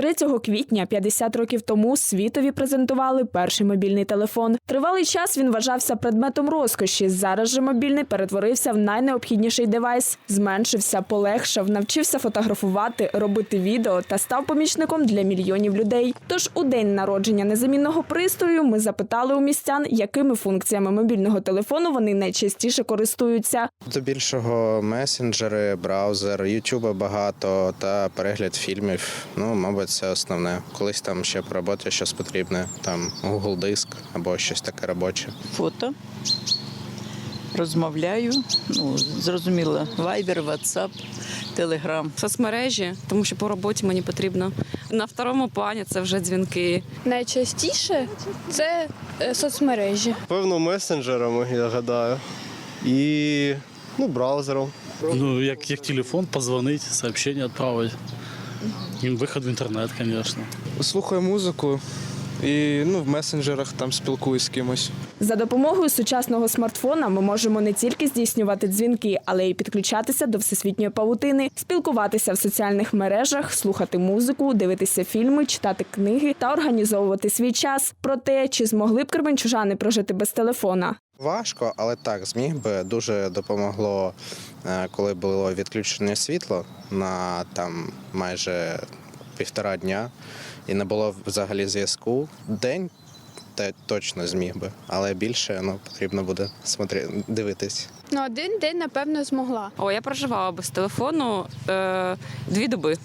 3 квітня 50 років тому світові презентували перший мобільний телефон. Тривалий час він вважався предметом розкоші. Зараз же мобільний перетворився в найнеобхідніший девайс, зменшився, полегшав, навчився фотографувати, робити відео та став помічником для мільйонів людей. Тож у день народження незамінного пристрою ми запитали у містян, якими функціями мобільного телефону вони найчастіше користуються. Здебільшого месенджери, браузер, ютуба багато та перегляд фільмів. Ну, мабуть, це основне. Колись там ще по роботі щось потрібне, там Google диск або щось таке робоче. фото. Розмовляю, ну, зрозуміло, Viber, WhatsApp, Telegram. соцмережі, тому що по роботі мені потрібно. На второму плані це вже дзвінки. Найчастіше це е, соцмережі. Певно, месенджерами, я гадаю. І ну, браузером. Ну, як, як телефон, позвонить, сообщение отправить. И выход в интернет, конечно. Слухаю музику і ну, в месенджерах там спілкуюсь з кимось. За допомогою сучасного смартфона ми можемо не тільки здійснювати дзвінки, але й підключатися до всесвітньої павутини, спілкуватися в соціальних мережах, слухати музику, дивитися фільми, читати книги та організовувати свій час. Про те, чи змогли б кременчужани прожити без телефона. Важко, але так, зміг би дуже допомогло, е, коли було відключення світла на там майже півтора дня, і не було взагалі зв'язку. День те точно зміг би, але більше ну, потрібно буде смотри, дивитись. Ну, один день, напевно, змогла. О, я проживала без телефону е, дві доби.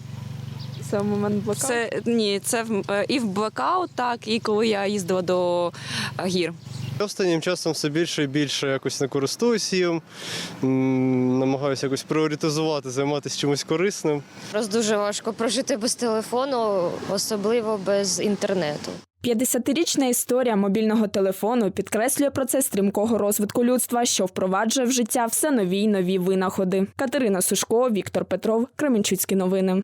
Це момент блокаду. Це ні, це в- е, і в блекаут, так, і коли я їздила до е, гір. Останнім часом все більше і більше якось не користуюсь їм. Намагаюся якось пріоритизувати, займатися чимось корисним. Просто дуже важко прожити без телефону, особливо без інтернету. 50-річна історія мобільного телефону підкреслює процес стрімкого розвитку людства, що впроваджує в життя все нові й нові винаходи. Катерина Сушко, Віктор Петров, Кременчуцькі новини.